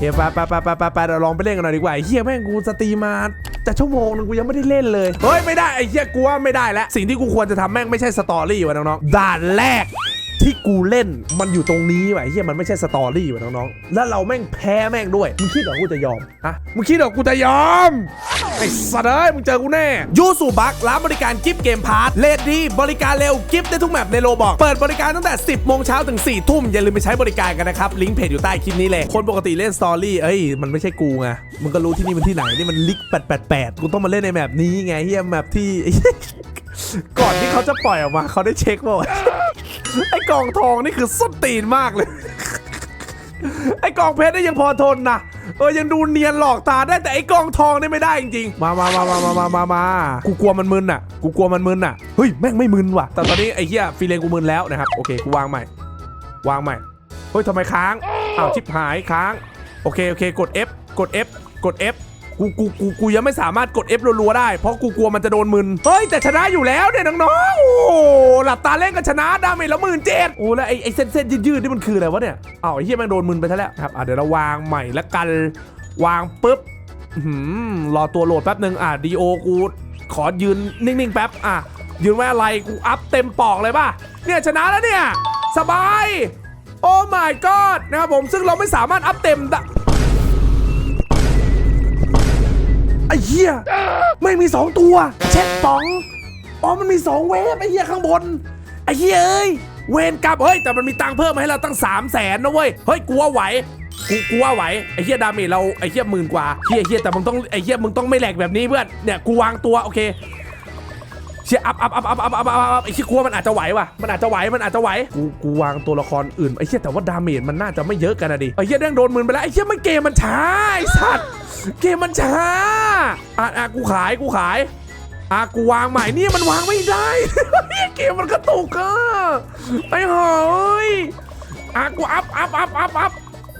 เฮียไปไปไปไปไปไปเราลองไปเล่นกันหน่อยดีกว่าเฮียแม่งกูสตรีมมาจะชั่วโมงนึงกูยังไม่ได้เล่นเลย เฮ้ยไม่ได้ไอ้เฮียกูว่าไม่ได้แล้วสิ่งที่กูควรจะทำแม่งไม่ใช่สตอรี่วะน้องๆด่านแรก ที่กูเล่นมันอยู่ตรงนี้ว่ะไอ้เฮียมันไม่ใช่สตอรี่ว่ะน้องๆ แล้วเราแม่งแพ้แม่งด้วย มึงคิดเหรอกูจะยอมฮะมึงคิดเหรอกูจะยอม ไอ้สัตว์เอ้ยมึงเจอกูแน่ ยูสูบักร้านบริการกิฟต์เกมพาร์ทเลดดีบริการเร็วกิฟต์ได้ทุกแมปในโลบอก เปิดบริการตั้งแต่ 10โมงเช้าถึง4ทุ่มอย่าลืมไปใช้บริการกันนะครับ ลิงก์เพจอยู่ใต้คลิปนี้เลย คนปกติเล่นสตอรี่เอ้ยมันไม่ใช่กูไงมึงก็รู้ที่นี่มันที่ไหนนี่มันลิก888กูต้องมาเล่นในแมปนี้ไงเฮียแมปที่ ก่อนที่เขาจะปล่อยออกมาเขาได้เช็คป่าวะ ไอ้กล่องทองนี่คือส้นตีนมากเลย ไอ้กล่องเพชรนี่ยังพอทนนะเออยังดูเนียนหลอกตาได้แต่ไอ้กล่องทองนี่ไม่ได้จริงๆ มามามามามามามามากูกลัวมันมึนอะ กูกลัวมันมึนอะ เฮ้ยแม่งไม่มึนว่ะ แต่ตอนนี้ไอ้เหี้ยฟีเลนกูมึนแล้วนะครับ โอเคกูวางใหม่ วางใหม่ เฮ้ยทำไมค้าง อ้าวชิบหายค้าง โอเคโอเคกด F กด F กด F กูกูกูกูยังไม่สามารถกด F รัวๆได้ เพราะกูกลัวมันจะโดนมึน เฮ้ย แต่ชนะอยู่แล้วเนี่ยน้องๆ โอ้โหหลับตาเล่นกันชนะดาเมจละหมื่นเจ็ดโอ้แล้วไอ้ไอ้เส้นเส้นๆยืดๆนี่มันคืออะไรวะเนี่ยอ้าวไอ้เหี้ยแม่งโดนมึนไปซะแล้วครับอะเดี๋ยวเราวางใหม่ละกัน วางปุ๊บอื้อหือรอตัวโหลดแป๊บหนึ่งอะดีโอกูขอยืนนิ่งๆแป๊บอะยืนไว้อะไรกูอัพเต็มปอกเลยป่ะเนี่ยชนะแล้วเนี่ย สบาย โอ้ my god นะครับผมซึ่งเราไม่สามารถอัพเต็มได้ ไอ้เหี้ยไม่มีสองตัว เช็ดป๋องอ๋อมันมีสองเวฟไอ้เหี้ยข้างบนไอ้เหี้ยเอ้ยเวนกลับเฮ้ยแต่มันมีตังค์เพิ่มมาให้เราตั้ง3 0 0แสนนะเว้ยเฮ้ยกลัวไหวกูกูว่าไหวไอ้เหี้ยดาเมจเราไอ้เหี้ยหมื่นกว่าเหี้ยเหี้ยแต่มึงต้องไอ้เหี้ยมึงต้องไม่แหลกแบบนี้เพื่อนเนี่ยกูวางตัวโอเค เชี่ยอัพอัพอัพอัพอัพอัพอัพอัพไอ้เชี่ยกลัวมันอาจจะไหวว่ะมันอาจจะไหวมันอาจจะไหวกูกูวางตัวละครอื่นไอ้เชี่ยแต่ว่าดาเมจมันน่าจะไม่เยอะกันนะดิไอ้เชี่ยแดงโดนมืนไปแล้วไอ้เชี่ยมันเกมมันช้าไอ้สัตว์เกมมันช้าอะอะกูขายกูขายอะกูวางใหม่นี่มันวางไม่ได้เกมมันกระตุกอะไอ้เฮ้ยอะกูอัพอัพอัพอัพอัพ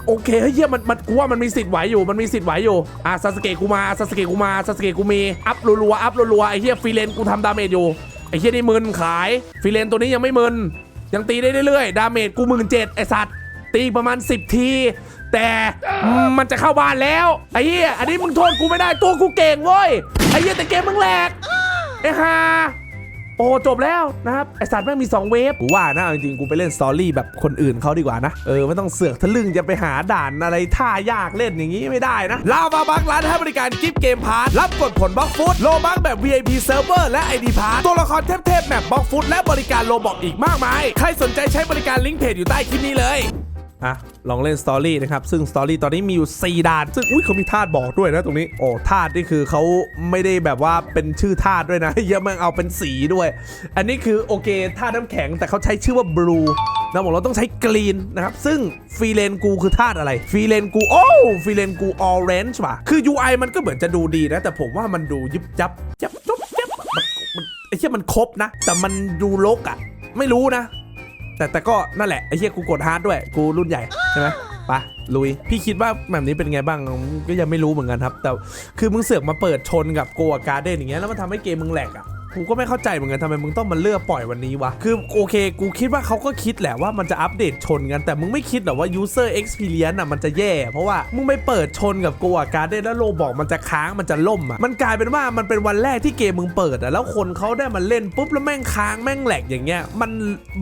โอเคเฮ้ยเหี้ยมันมันกูว่ามันมีสิทธิ์ไหวอยู่มันมีสิทธิ์ไหวอยู่อะซาสเกะกูมาซาสเกะกูมาซาสเกะกูมีอัพรัวๆอัพรัวๆไอ้เหี้ยฟรีเลนกูทำดาเมจอยู่ไอ้เหี้ยนี่มึนขายฟรีเลนตัวนี้ยังไม่มึนยังตีได้เรื่อยๆดาเมจกูหมื่นเจ็ดไอ้สัตว์ตีประมาณ 10 ที แต่มันจะเข้าบ้านแล้วไอ้เหี้ยอันนี้มึงโทษกูไม่ได้ตัวกูเก่งเว้ยไอ้เหี้ยแต่เกมมึงแหลกไอ้ห่า โอ้จบแล้วนะครับ ไอสัตว์แม่งมี 2 เวฟกูว่านะเอาจริงๆ กูไปเล่นสตอรี่แบบคนอื่นเขาดีกว่านะ เออ ไม่ต้องเสือกทะลึ่งจะไปหาด่านอะไรท่ายากเล่นอย่างนี้ไม่ได้นะลาวาบักร้านให้บริการกิฟต์เกมพาร์ทรับกดผลบล็อกฟุตโลบักแบบ VIP เซิร์ฟเวอร์และ ID พาร์ตัวละครเทพๆแบบบล็อกฟุตและบริการโลบอกอีกมากมาย ใครสนใจใช้บริการลิงก์เพจอยู่ใต้คลิปนี้เลย อะลองเล่นสตอรี่นะครับซึ่งสตอรี่ตอนนี้มีอยู่ 4ด่านซึ่งอุ้ยเขามีธาตุบอกด้วยนะตรงนี้โอ้ธาตุนี่คือเขาไม่ได้แบบว่าเป็นชื่อธาตุด้วยนะเยอะมันเอาเป็นสีด้วย อันนี้คือโอเคธาตุน้ำแข็งแต่เขาใช้ชื่อว่าบลูนะผมเราต้องใช้กรีนนะครับ ซึ่งฟีเลนกูคือธาตุอะไรฟีเลนกูโอ้ฟีเลนกูออเรนจ์ว่ะคือ UI มันก็เหมือนจะดูดีนะ แต่ผมว่ามันดูยิบยับยับจุ๊บยับมันไอ้เชี่ยมันครบนะ แต่มันดูลกอะไม่รู้นะ แต่แต่ก็นั่นแหละไอ้เหี้ยกูกดฮาร์ดด้วย กูรุ่นใหญ่ใช่ไหมปะลุย พี่คิดว่าแบบนี้เป็นไงบ้างก็ยังไม่รู้เหมือนกันครับ แต่คือมึงเสือกมาเปิดชนกับโกอาการ์เด้นอย่างเงี้ยแล้วมันทำให้เกมมึงแหลกอะ กูก็ไม่เข้าใจเหมือนกันทำไมมึงต้องมาเลือกปล่อยวันนี้วะ คือโอเค กูคิดว่าเขาก็คิดแหละว่ามันจะอัปเดตชนกัน แต่มึงไม่คิดหรอว่า user experience อะมันจะแย่ เพราะว่ามึงไม่เปิดชนกับโกอาการ์เด้นแล้วโลบอกมันจะค้างมันจะล่มอะ มันกลายเป็นว่ามันเป็นวันแรกที่เกมมึงเปิดอะแล้วคนเขาได้มาเล่นปุ๊บแล้วแม่งค้างแม่งแหลกอย่างเงี้ย มัน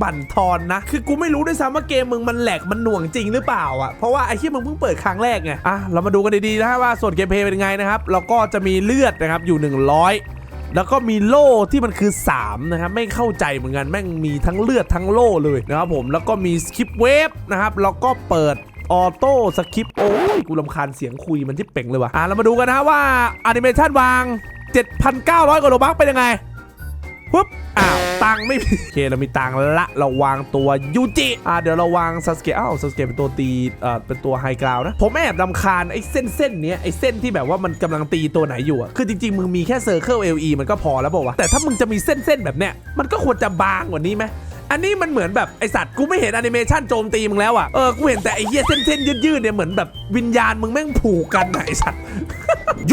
บั่นทอนนะ คือกูไม่รู้ด้วยซ้ำว่าเกมมึงมันแหลกมันหน่วงจริงหรือเปล่าอะ เพราะว่าไอ้ที่มึงเพิ่งเปิดครั้งแรกไง อะเรามาดูกันดีๆนะว่าส่วนเกมเพย์เป็นไงนะครับแล้วก็จะมีเลือดนะครับอยู่ 100 แล้วก็มีโล่ที่มันคือ3นะครับไม่เข้าใจเหมือนกันแม่งมีทั้งเลือดทั้งโล่เลยนะครับผมแล้วก็มีสคิปเวฟนะครับแล้วก็เปิดออโต้สคิปโอ้ยกูลำคาญเสียงคุยมันที่เป่งเลยว่ะอะเรามาดูกันนะว่าแอนิเมชันวาง 7,900กว่าโลบักเป็นยังไง ปุ๊บอ้าวตังไม่มีโอเคเรามีตังละเราวางตัวยูจิอ่าเดี๋ยวเราวางซาสเกะอ้าวซาสเกะเป็นตัวตีอ่อเป็นตัวไฮกราวนะ ผมแอบดำคาญไอ้เส้นเส้นเนี้ยไอ้เส้นที่แบบว่ามันกำลังตีตัวไหนอยู่อะคือจริง ๆ มึงมีแค่เซอร์เคิล LE มันก็พอแล้วบอกว่าวะแต่ถ้ามึงจะมีเส้นๆแบบเนี้ยมันก็ควรจะบางกว่านี้ไหมอันนี้มันเหมือนแบบไอสัตว์กูไม่เห็นแอนิเมชันโจมตีมึงแล้วอะเออกูเห็นแต่ไอเหี้ยเส้นๆยืดๆเนี่ยเหมือนแบบวิญญาณมึงแม่งผูกกันไอสัตว์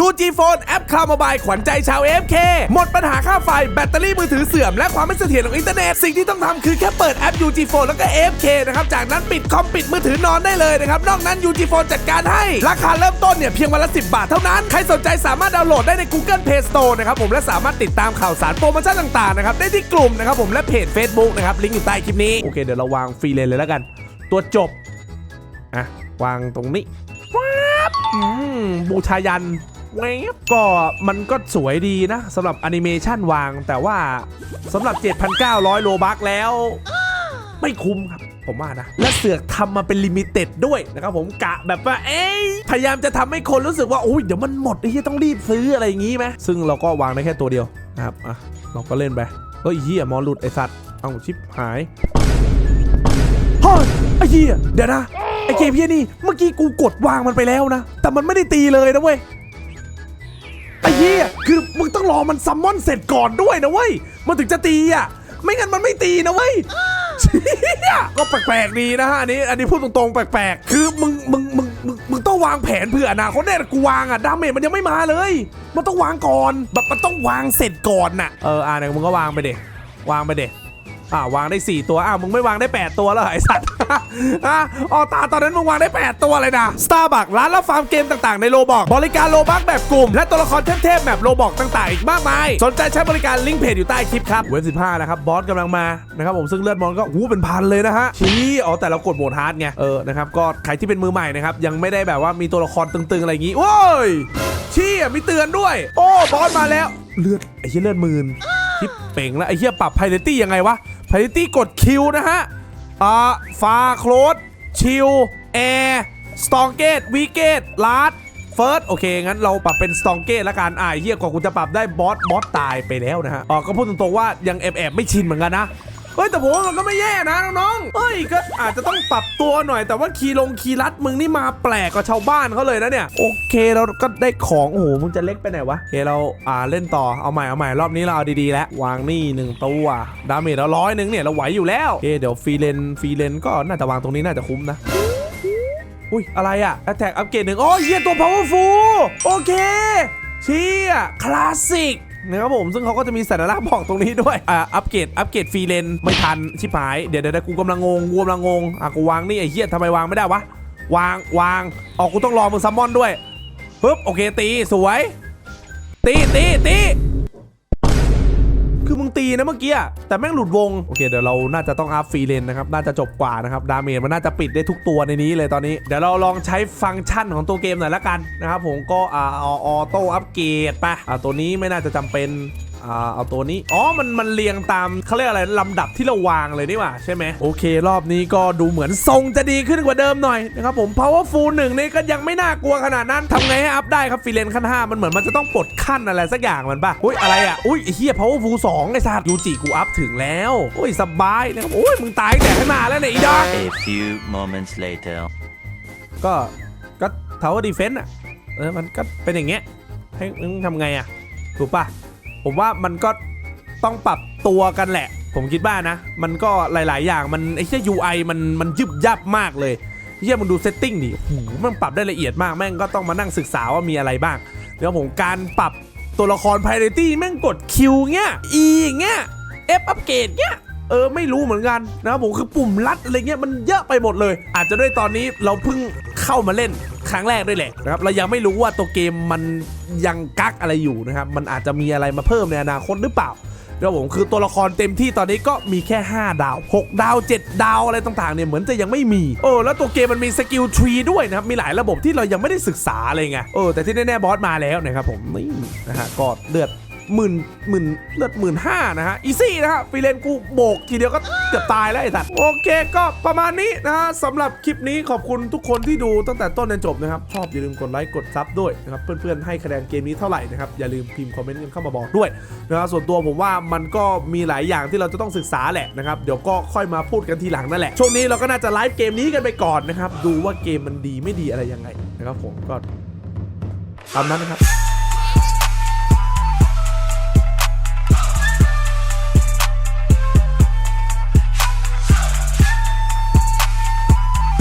UG Phone แอปคลาวมบายขวัญใจชาว AFK หมดปัญหาค่าไฟแบตเตอรี่มือถือเสื่อม และความไม่เสถียรของอินเทอร์เน็ต สิ่งที่ต้องทำคือแค่เปิดแอป UG Phone แล้วก็ AFK นะครับ จากนั้นปิดคอมปิดมือถือนอนได้เลยนะครับ นอกนั้น UG Phone จัดการให้ ราคาเริ่มต้นเนี่ย เพียงวันละ 10 บาทเท่านั้น ใครสนใจสามารถดาวน์โหลดได้ใน Google Play Store นะครับผมและสามารถติดตามข่าวสารโปรโมชั่นต่างๆนะครับได้ที่กลุ่มนะครับผมและเพจ Facebook นะครับลิงก์อยู่ใต้คลิปนี้โอเคเดี๋ยวเราวางฟรีเลนเลยแล้วกัน ตัวจบอะวางตรงนี้ บูชายันแว๊บก็มันก็สวยดีนะสำหรับแอนิเมชันวาง แต่ว่าสำหรับ 7,900 โลบักแล้ว ไม่คุ้มครับผมว่านะ และเสือกทำมาเป็นลิมิเต็ดด้วยนะครับผมกะแบบว่า เอ้ยพยายามจะทำให้คนรู้สึกว่าโอ้ยเดี๋ยวมันหมดไอ้ที่ต้องรีบซื้ออะไรอย่างงี้ไหมซึ่งเราก็วางได้แค่ตัวเดียวนะครับอะเราก็เล่นไปเฮ้ยเฮียมอหลุดไอสัตว์เอาชิปหายเฮ้ยไอ้เหี้ยเดี๋ยวนะ ไอ้เกมเหี้ยนี่เมื่อกี้กูกดวางมันไปแล้วนะ แต่มันไม่ได้ตีเลยนะเว้ยไอ้เหี้ยคือมึงต้องรอมันซัมมอนเสร็จก่อนด้วยนะเว้ยมันถึงจะตีอะ ไม่งั้นมันไม่ตีนะเว้ยก็แปลกๆดีนะฮะอันนี้ อันนี้พูดตรงๆแปลกๆ คือมึงมึงมึงมึงมึงต้องวางแผนเผื่ออนาคตแน่กูวางอะดาเมจมันยังไม่มาเลย มันต้องวางก่อนแบบมันต้องวางเสร็จก่อนน่ะเอออ่าเนี่ยมึงก็วางไปเด็วางไปเด็ อ่าวางได้ 4 ตัวอ้าวมึงไม่วางได้ 8 ตัวแล้วเหรอไอสัตว์อะออตาตอนนั้นมึงวางได้ 8 ตัวเลยนะ Starbucks ร้านรับฟาร์มเกมต่างๆในโลบอกบริการโลบักแบบกลุ่ม และตัวละครเทพๆแบบโลบอกต่างๆอีกมากมาย สนใจใช้บริการลิงก์เพจอยู่ใต้คลิปครับเว็บ15นะครับบอสกำลังมานะครับผมซึ่งเลือดมอนก็หูเป็นพันเลยนะฮะชี้อ๋อแต่เรากดโหมดฮาร์ดไงเออนะครับก็ใครที่เป็นมือใหม่นะครับยังไม่ได้แบบว่ามีตัวละครตึงๆอะไรอย่างงี้โอ้ยชี้มีเตือนด้วย โอ้บอสมาแล้วเลือดไอ้เหี้ยเลือดหมื่นทิปเป่งแล้วไอ้เหี้ยปรับไพเรตี้ยังไงวะ พารตี้กดคิวนะฮะอ่าฟาโคลดชิลแอร์สตองเกตวีเกตลาร์ดเฟิร์สโอเค งั้นเราปรับเป็นสตองเกตละกันอ่าเฮียกว่ากูจะปรับได้บอสบอสตายไปแล้วนะฮะอ๋อก็พูดตรงๆว่ายังแอบแอบๆไม่ชินเหมือนกันนะ เฮ้ยแต่ผมว่ามันก็ไม่แย่นะน้องๆเฮ้ยก็อาจจะต้องปรับตัวหน่อยแต่ว่าคีลงคีย์ลัดมึงนี่มาแปลกกว่าชาวบ้านเขาเลยนะเนี่ย โอเคเราก็ได้ของโอ้โหมึงจะเล็กไปไหนวะโอเคเราอ่าเล่นต่อเอาใหม่เอาใหม่รอบนี้เราเอาดีๆแล้ววางนี่หนึ่งตัวดาเมจเราร้อยหนึ่งเนี่ยเราไหวอยู่แล้วโอเคเดี๋ยวฟรีเลนฟรีเลนก็น่าจะวางตรงนี้น่าจะคุ้มนะอุ้ยอะไรอะแอตแทกอัปเกรดหนึ่งโอ้ยเฮียตัว powerful โอเคเชี่ยคลาสสิก นะครับผมซึ่งเขาก็จะมีสัญลักษณ์บอกตรงนี้ด้วยอ่าอัปเกรดอัปเกรดฟรีเลนไม่ทันชิบหายเดี๋ยวเดี๋ยวกูกำลังงงกูกำลังงงอะกูวางนี่ไอ้เหี้ยทำไมวางไม่ได้วะวางวางออกกูต้องรอมึงซัมมอนด้วยปึ๊บโอเคตีสวย ตีตีตี มึงตีนะเมื่อกี้แต่แม่งหลุดวงโอเคเดี๋ยวเราน่าจะต้องอัพฟรีเลนนะครับน่าจะจบกว่านะครับดาเมจมันน่าจะปิดได้ทุกตัวในนี้เลยตอนนี้เดี๋ยวเราลองใช้ฟังก์ชันของตัวเกมหน่อยละกันนะครับผมก็อ่าออโต้อัปเกรดไปอ่าตัวนี้ไม่น่าจะจำเป็น อ่าเอาตัวนี้ อ๋อ มัน มันเรียงตามเขาเรียกอะไร ลำดับที่เราวางเลยนี่หว่า ใช่ไหม โอเค รอบนี้ก็ดูเหมือนทรงจะดีขึ้นกว่าเดิมหน่อยนะครับผม powerful หนึ่งนี่ก็ยังไม่น่ากลัวขนาดนั้นทำไงให้อัพได้ครับฟรีเลนขั้น 5 มันเหมือนมันจะต้องปลดขั้นอะไรสักอย่างมันป่ะ อุ้ยอะไรอะ อุ้ยไอ้เฮีย powerful 2ไอ้สัตว์ยูจิกูอัพถึงแล้วอุ้ยสบายนะครับอุ้ยมึงตายตั้งแต่ข้างหน้าแล้วเนี่ยอีดอก A few moments later. ก็ ก็ tower defense อะ เออ มันก็เป็นอย่างเงี้ย ให้มึงทำไงอะ ถูกป่ะ ผมว่ามันก็ต้องปรับตัวกันแหละ ผมคิดว่านะ มันก็หลาย ๆ อย่างมันไอ้เหี้ย UI มันมันยึบยับมากเลยเหี้ยมันดูเซตติ้งดิโอ้โหมันปรับได้ละเอียดมากแม่งก็ต้องมานั่งศึกษาว่ามีอะไรบ้างเดี๋ยวผมการปรับตัวละคร Priority แม่งกด Q เงี้ย E อย่างเงี้ย F อัปเกรดเงี้ยเออไม่รู้เหมือนกันนะครับผมคือปุ่มลัดอะไรเงี้ยมันเยอะไปหมดเลย อาจจะด้วยตอนนี้เราเพิ่ง เข้ามาเล่นครั้งแรกด้วยแหละนะครับเรายังไม่รู้ว่าตัวเกมมันยังกักอะไรอยู่นะครับมันอาจจะมีอะไรมาเพิ่มในอนาคตหรือเปล่านะครับผมคือตัวละครเต็มที่ตอนนี้ก็มีแค่ 5 ดาว 6 ดาว 7 ดาวอะไรต่างๆเนี่ยเหมือนจะยังไม่มีเออแล้วตัวเกมมันมีสกิลทรีด้วยนะครับ มีหลายระบบที่เรายังไม่ได้ศึกษาอะไรไงเออแต่ที่แน่ๆบอสมาแล้วนะครับผมนี่นะฮะก็เลือด หมื่นหมื่นเลือดหมื่นห้านะฮะอีซี่นะฮะฟรีเลนกูโบกทีเดียวก็เกือบตายแล้วไอ้สัตว์โอเคก็ประมาณนี้นะฮะสำหรับคลิปนี้ขอบคุณทุกคนที่ดูตั้งแต่ต้นจนจบนะครับ ชอบอย่าลืมกดไลค์กดซับด้วยนะครับเพื่อนๆให้คะแนนเกมนี้เท่าไหร่นะครับอย่าลืมพิมพ์คอมเมนต์กันเข้ามาบอกด้วยนะครับส่วนตัวผมว่ามันก็มีหลายอย่างที่เราจะต้องศึกษาแหละนะครับเดี๋ยวก็ค่อยมาพูดกันทีหลังนั่นแหละช่วงนี้เราก็น่าจะไลฟ์เกมนี้กันไปก่อนนะครับดูว่าเกมมันดีไม่ดีอะไรยังไงนะครับผมก็ตามนั้นนะครับ